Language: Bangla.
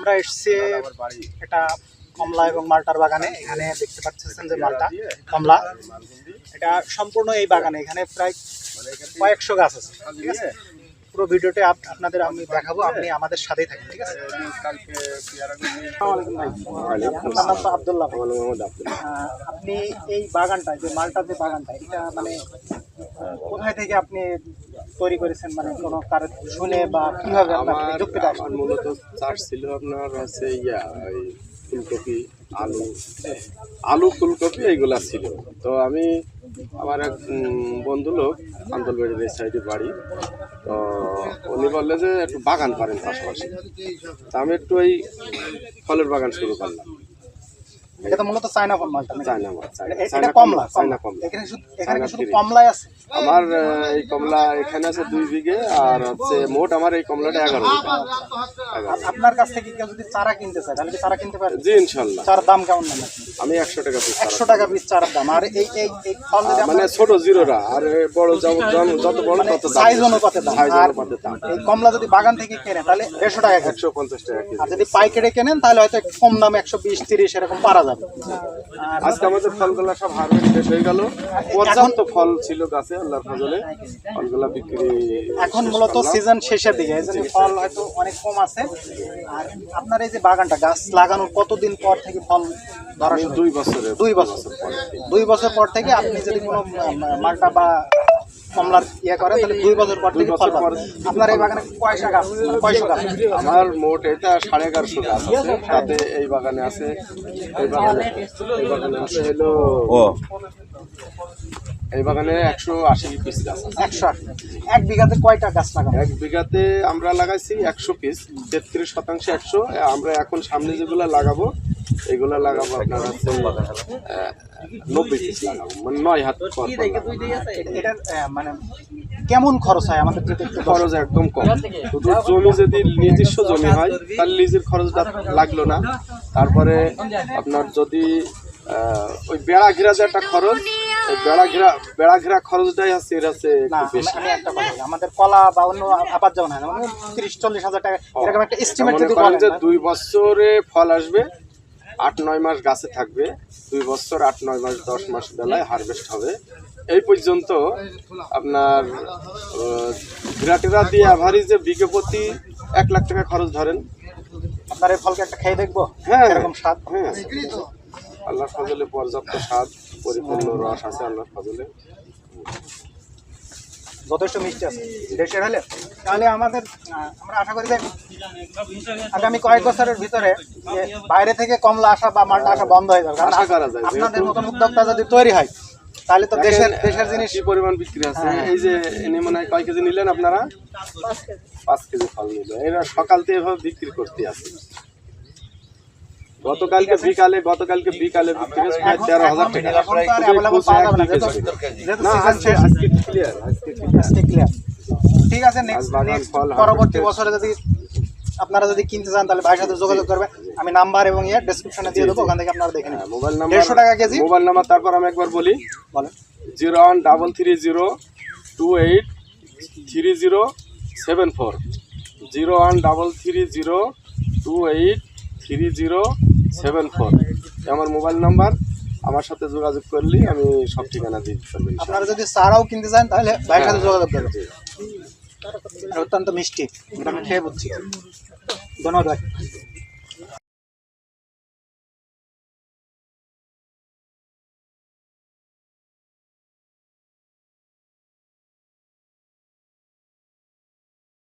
আমরা এসছি এটা কমলা এবং মালটার বাগানে। এখানে দেখতে পাচ্ছেন যে মালটা কমলা। এটা সম্পূর্ণ এই বাগানে এখানে প্রায় কয়েকশো গাছ আছে ঠিক আছে? পুরো ভিডিওতে আপ- আপনাদের আমি দেখাবো আপনি আমাদের সাথেই থাকেন ঠিক আছে? আব্দুল্লাহ আপনি এই বাগানটা যে মালটা যে বাগানটা এটা মানে কোথায় থেকে আপনি তৈরি করেছেন মানে কোনো কারও শুনে বা কীভাবে আপনার যুক্তিটা আমার মূলত চাষ ছিল আপনার হচ্ছে ইয়া ওই ফুলকপি আলু। আলু ফুলকপি এইগুলা ছিল। তো আমি আমার এক বন্ধু লোক আন্দোলবাড়ির এই সাইডে বাড়ি। তো উনি বললে যে একটু বাগান করেন পাশাপাশি। তা আমি একটু এই ফলের বাগান শুরু করলাম। এটা তো মূলত চায়না ফল মালটা? চায়না এটা কমলা চায়না কমলা এখানে শুধু এখানে শুধু কমলাই আছে? আমার এই কমলা এখানে আছে দুই বিঘে আর হচ্ছে মোট আমার এই কমলাটা এগারো আপনার কাছ থেকে কেউ যদি চারা কিনতে চায় তাহলে কি চারা কিনতে পারে জি ইনশাল্লাহ। চারার দাম কেমন নেন আমি একশো টাকা পিস একশো টাকা পিস চারার দাম। আর এই এই এই ফল মানে ছোট জিরোরা আর বড় যত বড় তত দাম সাইজ অনুপাতে দাম। আর এই কমলা যদি বাগান থেকে কেনে তাহলে দেড়শো টাকা একশো পঞ্চাশ টাকা আর যদি পাইকারি কেনেন তাহলে হয়তো কম দাম একশো বিশ তিরিশ এরকম পারা যাবে। আর আজকে আমাদের ফলগুলা সব হারভেস্ট শেষ হয়ে গেল। পর্যাপ্ত ফল ছিল গাছে আল্লাহর ফজলে। ফলগুলা বিক্রি এখন মূলত সিজন শেষের দিকে এই জন্য ফল হয়তো অনেক কম আছে। আর আপনার এই যে বাগানটা গাছ লাগানোর কতদিন পর থেকে ফল ধরা দুই বছরের দুই বছর। দুই বছর পর। থেকে আপনি যদি কোনো মালটা বা কমলার ইয়ে করেন তাহলে দুই বছর পর থেকে ফল পাবেন আপনার এই বাগানে কয়শা গাছ? কয়শো গাছ? আমার মোট এটা সাড়ে এগারোশো গাছ আছে। তাতে এই বাগানে আছে এই বাগানে এই বাগানে আছে হলো এই বাগানে একশো আশি পিস গাছ একশো এক বিঘাতে কয়টা গাছ লাগানো এক বিঘাতে আমরা লাগাইছি একশো পিস তেত্রিশ শতাংশ একশো। আমরা এখন সামনে যেগুলো লাগাবো এগুলো লাগাবো আপনার হচ্ছে নব্বই পিস লাগাবো মানে নয় হাত মানে কেমন খরচ হয়? আমাদের? খরচ একদম কম। শুধু জমি যদি নিজস্ব জমি হয় লিজের খরচটা লাগল না। তারপরে আপনার যদি ওই বেড়া ঘেরা যে একটা খরচ ওই বেড়া ঘেরা বেড়া ঘেরা খরচটাই আছে এর আছে আমি একটা কথা আমাদের কলা বা অন্য আবাদ যেমন হয় না মানে তিরিশ চল্লিশ হাজার টাকা এরকম একটা এস্টিমেট যদি বলেন যে দুই বছরে ফল আসবে আট নয় মাস গাছে থাকবে দুই বছর আট নয় মাস দশ মাস বেলায় হারভেস্ট হবে। এই পর্যন্ত আপনার ঘিরাটিরা দিয়ে অ্যাভারেজে বিঘে প্রতি এক লাখ টাকা খরচ ধরেন। আপনার এই ফলকে একটা খেয়ে দেখব? হ্যাঁ। এরকম স্বাদ? হ্যাঁ। আল্লাহর ফজলে পর্যাপ্ত স্বাদ পরিপূর্ণ রস আছে আল্লাহর ফজলে। যথেষ্ট মিষ্টি আছে। দেশের হলে? তাহলে আমাদের আমরা আশা করি যে আগামী কয়েক বছরের ভিতরে বাইরে থেকে কমলা আসা বা মালটা আসা বন্ধ হয়ে যাবে। কারণ আশা করা যায়, আপনাদের মতন উদ্যোক্তা যদি তৈরি হয় তাহলে তো দেশের দেশের জিনিস কি পরিমাণ বিক্রি আছে। এই যে এনে মনে হয় কয় কেজি নিলেন আপনারা? পাঁচ কেজি। ফল নিল। এরা সকাল থেকে এভাবে বিক্রি করতে আছে গতকালকে বিকালে গতকালকে বিকালে বিক্রি হয়েছে প্রায় তেরো হাজার টাকা। না, আজকে শেষ। আজকে ক্লিয়ার আজকে clear। আজকে clear। ঠিক আছে নেক্সট পরবর্তী বছরে যদি আপনারা যদি কিনতে চান তাহলে ভাইয়ের সাথে যোগাযোগ করবেন। আমি নাম্বার এবং ইয়ে ডেসক্রিপশনে দিয়ে দেবো ওখান থেকে আপনারা দেখে নেবেন মোবাইল নাম্বার দেড়শো টাকা কেজি। মোবাইল নাম্বার তারপর আমি একবার বলি। বলেন। Zero one double three zero two eight three zero seven four. Zero one double three zero two eight three zero seven four. আমার মোবাইল নাম্বার আমার সাথে যোগাযোগ করলে আমি সব ঠিকানা দিয়ে দিতে পারবেন আপনারা যদি চারাও কিনতে চান তাহলে ভাইয়ের সাথে হ্যাঁ। যোগাযোগ করবেন। জি। অত্যন্ত মিষ্টি আমি খেয়ে বুঝছি। ধন্যবাদ